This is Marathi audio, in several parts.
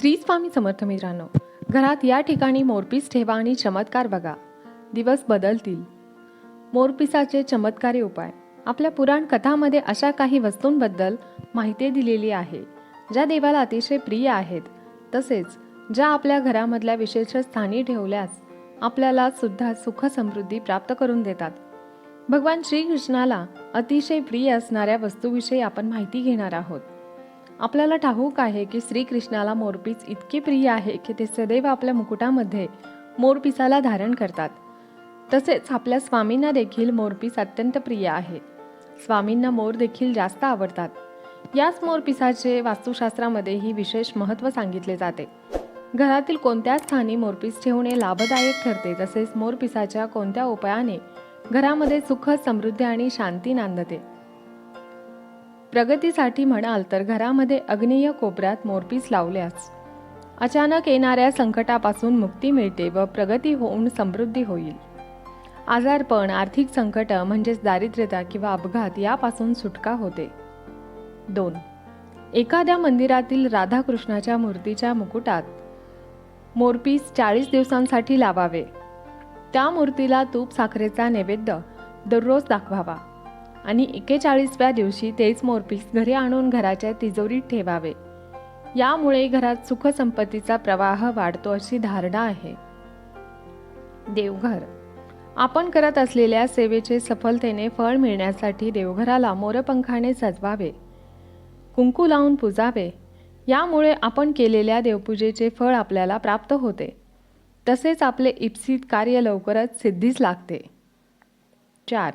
श्री स्वामी समर्थ मित्रांनो घरात या ठिकाणी मोरपीस ठेवा आणि चमत्कार बघा. दिवस बदलतील. मोरपिसाचे चमत्कारी उपाय. आपल्या पुराण कथामध्ये अशा काही वस्तूंबद्दल माहिती दिलेली आहे ज्या देवाला अतिशय प्रिय आहेत. तसेच ज्या आपल्या घरामधल्या विशेष स्थानी ठेवल्यास आपल्याला सुद्धा सुख समृद्धी प्राप्त करून देतात. भगवान श्रीकृष्णाला अतिशय प्रिय असणाऱ्या वस्तूविषयी आपण माहिती घेणार आहोत. आपल्याला ठाऊक आहे की श्रीकृष्णाला मोरपीस इतके प्रिय आहे की ते सदैव आपल्या मुकुटामध्ये मोरपिसाला धारण करतात. तसेच आपल्या स्वामींना देखील मोरपीस अत्यंत प्रिय आहे. स्वामींना मोर देखील जास्त आवडतात. याच मोरपिसाचे वास्तुशास्त्रामध्येही विशेष महत्त्व सांगितले जाते. घरातील कोणत्या स्थानी मोरपीस ठेवणे लाभदायक ठरते तसेच मोरपिसाच्या कोणत्या उपायाने घरामध्ये सुख समृद्धी आणि शांती नांदते? प्रगतीसाठी म्हणाल तर घरामध्ये अग्नेय कोपऱ्यात मोरपीस लावल्यास. अचानक येणाऱ्या संकटापासून मुक्ती मिळते व प्रगती होऊन समृद्धी होईल. आजारपण आर्थिक संकट म्हणजेच दारिद्र्यता किंवा अपघात यापासून सुटका होते. दोन. एखाद्या मंदिरातील राधाकृष्णाच्या मूर्तीच्या मुकुटात मोरपीस चाळीस दिवसांसाठी लावावे. त्या मूर्तीला तूप साखरेचा नैवेद्य दररोज दाखवावा. आणि एकेचाळीसव्या दिवशी तेच मोरपीस घरी आणून घराच्या तिजोरीत ठेवावे. यामुळे घरात सुखसंपत्तीचा प्रवाह वाढतो अशी धारणा आहे. देवघर. आपण करत असलेल्या सेवेचे सफलतेने फळ मिळण्यासाठी देवघराला मोरपंखाने सजवावे. कुंकू लावून पुजावे. यामुळे आपण केलेल्या देवपूजेचे फळ आपल्याला प्राप्त होते. तसेच आपले इप्सित कार्य लवकरच सिद्धीस लागते. चार.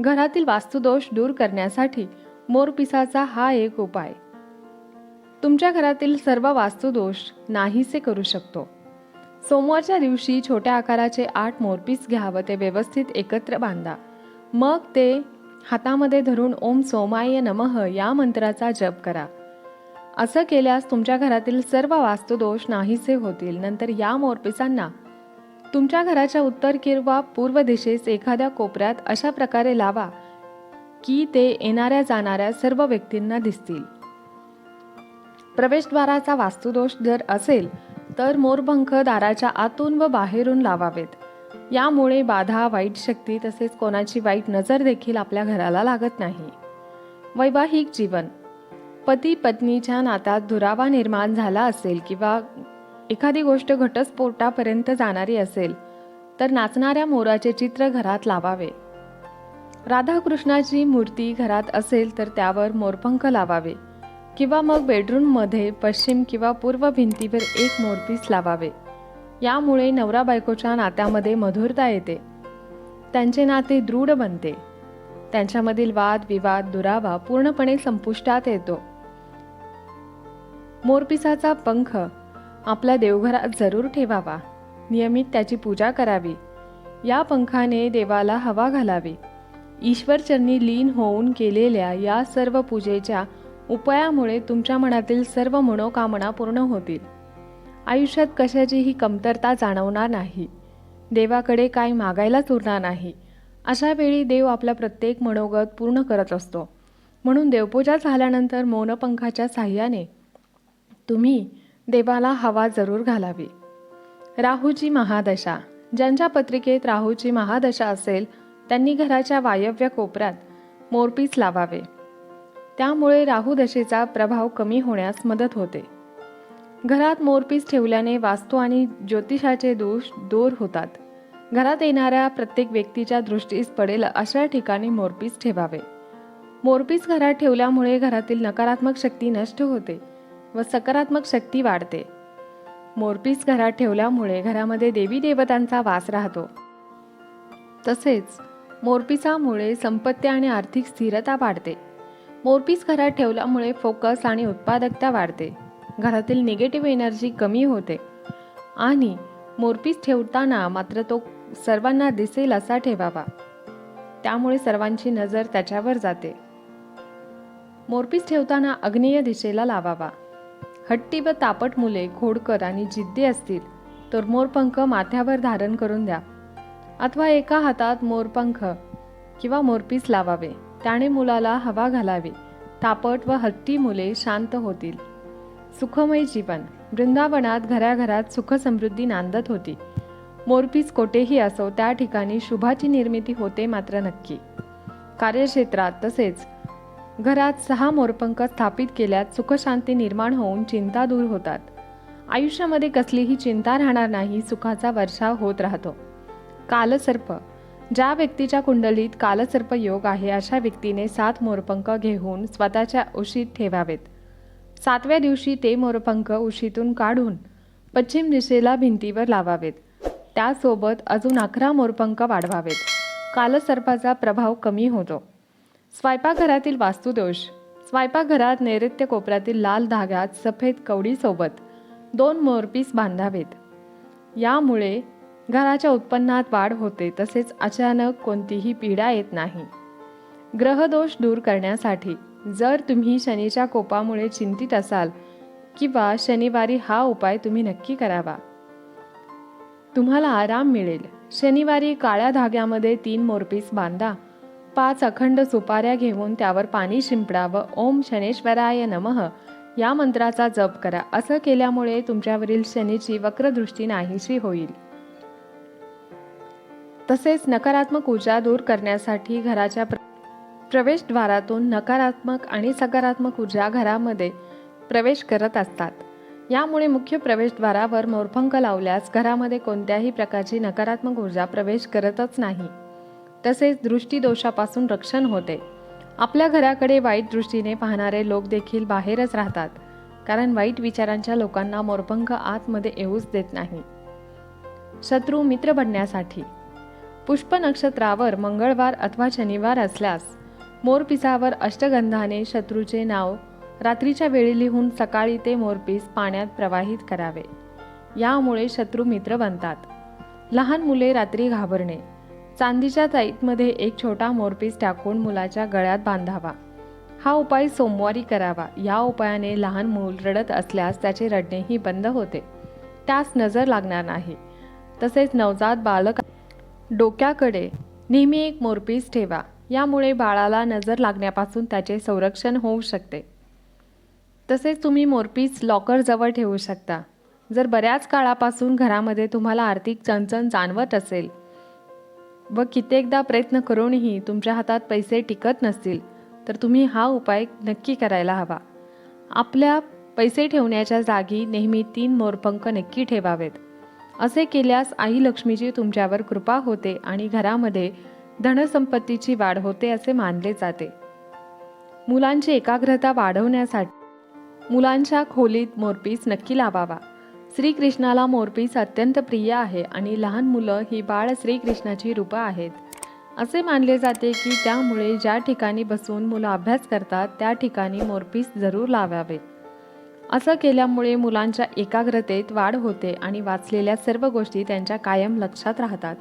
घरातील वास्तुदोष दूर करण्यासाठी मोरपिसाचा हा एक उपाय. तुमच्या घरातील सर्व वास्तुदोष नाहीसे करू शकतो. सोमवारच्या दिवशी छोट्या आकाराचे आठ मोरपीस घ्या व ते व्यवस्थित एकत्र बांधा. मग ते हातामध्ये धरून ओम सोमाय नमः या मंत्राचा जप करा. असं केल्यास तुमच्या घरातील सर्व वास्तुदोष नाहीसे होतील. नंतर या मोरपिसांना तुमच्या घराच्या उत्तर किंवा पूर्व दिशेस एखाद्या कोपऱ्यात अशा प्रकारे लावा की ते येणाऱ्या जाणाऱ्या सर्व व्यक्तींना दिसतील. प्रवेशद्वाराचा वास्तुदोष जर असेल तर मोरपंख दाराच्या आतून व बाहेरून लावावेत. यामुळे बाधा वाईट शक्ती तसेच कोणाची वाईट नजर देखील आपल्या घराला लागत नाही. वैवाहिक जीवन. पती पत्नीच्या नात्यात दुरावा निर्माण झाला असेल किंवा एखादी गोष्ट घटस्फोटापर्यंत जाणारी असेल तर नाचणाऱ्या मोराचे चित्र घरात लावावे. राधाकृष्णाची मूर्ती घरात असेल तर त्यावर मोरपंख लावावे किंवा मग बेडरूममध्ये पश्चिम किंवा पूर्व भिंतीवर एक मोरपीस लावावे. यामुळे नवरा बायकोच्या नात्यामध्ये मधुरता येते. त्यांचे नाते दृढ बनते. त्यांच्यामधील वाद विवाद दुरावा पूर्णपणे संपुष्टात येतो. मोरपिसाचा पंख आपल्या देवघरात जरूर ठेवावा. नियमित त्याची पूजा करावी. या पंखाने देवाला हवा घालावी. ईश्वरचरणी लीन होऊन केलेल्या या सर्व पूजेच्या उपायामुळे तुमच्या मनातील सर्व मनोकामना पूर्ण होतील. आयुष्यात कशाचीही कमतरता जाणवणार नाही. देवाकडे काय मागायलाच उरणार नाही. अशा वेळी देव आपला प्रत्येक मनोगत पूर्ण करत असतो. म्हणून देवपूजा झाल्यानंतर मौनपंखाच्या साह्याने तुम्ही देवाला हवा जरूर घालावी. राहूची महादशा. ज्यांच्या पत्रिकेत राहूची महादशा असेल त्यांनी घराच्या वायव्य कोपऱ्यात मोरपीस लावावे. त्यामुळे राहू दशेचा प्रभाव कमी होण्यास मदत होते. घरात मोरपीस ठेवल्याने वास्तू आणि ज्योतिषाचे दोष दूर होतात. घरात येणाऱ्या प्रत्येक व्यक्तीच्या दृष्टीस पडेल अशा ठिकाणी मोरपीस ठेवावे. मोरपीस घरात ठेवल्यामुळे घरातील नकारात्मक शक्ती नष्ट होते. व सकारात्मक शक्ती वाढते. मोरपीस घरात ठेवल्यामुळे घरामध्ये देवी देवतांचा वास राहतो. तसेच मोरपिसामुळे संपत्ती आणि आर्थिक स्थिरता वाढते. मोरपीस घरात ठेवल्यामुळे फोकस आणि उत्पादकता वाढते. घरातील निगेटिव्ह एनर्जी कमी होते. आणि मोरपीस ठेवताना मात्र तो सर्वांना दिसेल असा ठेवावा. त्यामुळे सर्वांची नजर त्याच्यावर जाते. मोरपीस ठेवताना अग्नेय दिशेला लावावा. हट्टी व तापट मुले घोडकर आणि जिद्दी असतील तर मोरपंख माथ्यावर धारण करून द्या. अथवा एका हातात मोरपंख किंवा मोरपीस लावावे. त्याने मुलाला हवा घालावी. तापट व हट्टी मुले शांत होतील. सुखमय जीवन. वृंदावनात घराघरात सुखसमृद्धी नांदत होती. मोरपीस कोठेही असो त्या ठिकाणी शुभाची निर्मिती होते मात्र नक्की. कार्यक्षेत्रात तसेच घरात सहा मोरपंख स्थापित केल्यात सुखशांती निर्माण होऊन चिंता दूर होतात. आयुष्यामध्ये कसलीही चिंता राहणार नाही सुखाचा वर्षाव होत राहतो. कालसर्प. ज्या व्यक्तीच्या कुंडलीत कालसर्प योग आहे अशा व्यक्तीने सात मोरपंख घेऊन स्वतःच्या उशीत ठेवावेत. सातव्या दिवशी ते मोरपंख उशीतून काढून पश्चिम दिशेला भिंतीवर लावावेत. त्यासोबत अजून अकरा मोरपंख वाढवावेत. कालसर्पाचा प्रभाव कमी होतो. स्वयंपाकघरातील वास्तुदोष. स्वयंपाकघरात नैऋत्य कोपऱ्यातील लाल धाग्यात सफेद कवडीसोबत दोन मोरपीस बांधावेत. यामुळे घराच्या उत्पन्नात वाढ होते तसेच अचानक कोणतीही पीडा येत नाही. ग्रहदोष दूर करण्यासाठी जर तुम्ही शनीच्या कोपामुळे चिंतित असाल किंवा शनिवारी हा उपाय तुम्ही नक्की करावा. तुम्हाला आराम मिळेल. शनिवारी काळ्या धाग्यामध्ये तीन मोरपीस बांधा. पाच अखंड सुपाऱ्या घेऊन त्यावर पाणी शिंपडावं. ओम शनेश्वराय नमः. या मंत्राचा जप करा. असं केल्यामुळे तुमच्यावरील शनीची वक्रदृष्टी नाहीशी होईल. तसेच नकारात्मक ऊर्जा दूर करण्यासाठी घराच्या प्र- प्रवेशद्वारातून नकारात्मक आणि सकारात्मक ऊर्जा घरामध्ये प्रवेश करत असतात. यामुळे मुख्य प्रवेशद्वारावर मोरपंख लावल्यास घरामध्ये कोणत्याही प्रकारची नकारात्मक ऊर्जा प्रवेश करतच नाही. तसेच दृष्टीदोषापासून रक्षण होते. आपल्या घराकडे वाईट दृष्टीने पाहणारे लोक देखील बाहेरच राहतात कारण वाईट विचारांच्या लोकांना मोरपंख आतमध्ये येऊच देत नाही. शत्रू मित्र बनण्यासाठी. पुष्प नक्षत्रावर मंगळवार अथवा शनिवार असल्यास मोरपिसावर अष्टगंधाने शत्रूचे नाव रात्रीच्या वेळी लिहून सकाळी ते मोरपीस पाण्यात प्रवाहित करावे. यामुळे शत्रू मित्र बनतात. लहान मुले रात्री घाबरणे. चांदीच्या ताईतमध्ये एक छोटा मोरपीस टाकून मुलाच्या गळ्यात बांधावा. हा उपाय सोमवारी करावा. या उपायाने लहान मूल रडत असल्यास त्याचे रडणेही बंद होते. त्यास नजर लागणार नाही. तसेच नवजात बालक डोक्याकडे नेहमी एक मोरपीस ठेवा. यामुळे बाळाला नजर लागण्यापासून त्याचे संरक्षण होऊ शकते. तसेच तुम्ही मोरपीस लॉकरजवळ ठेवू शकता. जर बऱ्याच काळापासून घरामध्ये तुम्हाला आर्थिक चणचण जाणवत असेल व कित्येकदा प्रयत्न करूनही तुमच्या हातात पैसे टिकत नसतील तर तुम्ही हा उपाय नक्की करायला हवा. आपल्या पैसे ठेवण्याच्या जागी नेहमी तीन मोरपंख नक्की ठेवावेत. असे केल्यास आई लक्ष्मीची तुमच्यावर कृपा होते आणि घरामध्ये धनसंपत्तीची वाढ होते असे मानले जाते. मुलांची एकाग्रता वाढवण्यासाठी मुलांच्या खोलीत मोरपीस नक्की लावावा. श्रीकृष्णाला मोरपीस अत्यंत प्रिय आहे आणि लहान मुलं ही बाळ श्रीकृष्णाची रूपं आहेत. असे मानले जाते की त्यामुळे ज्या ठिकाणी बसून मुलं अभ्यास करतात त्या ठिकाणी मोरपीस जरूर लावावे. असं केल्यामुळे मुलांच्या एकाग्रतेत वाढ होते आणि वाचलेल्या सर्व गोष्टी त्यांच्या कायम लक्षात राहतात.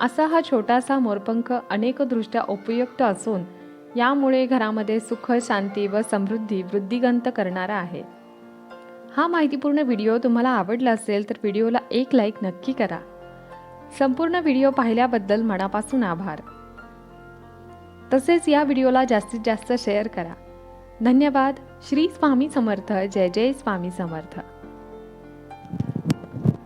असा हा छोटासा मोरपंख अनेकदृष्ट्या उपयुक्त असून यामुळे घरामध्ये सुख शांती व समृद्धी वृद्धिगंत करणारा आहे. हा माहितीपूर्ण व्हिडिओ तुम्हाला आवडला असेल तर व्हिडिओला एक लाईक नक्की करा. संपूर्ण व्हिडिओ पाहिल्याबद्दल मनापासून आभार. तसेच या व्हिडिओला जास्तीत जास्त शेअर करा. धन्यवाद. श्री स्वामी समर्थ. जय जय स्वामी समर्थ.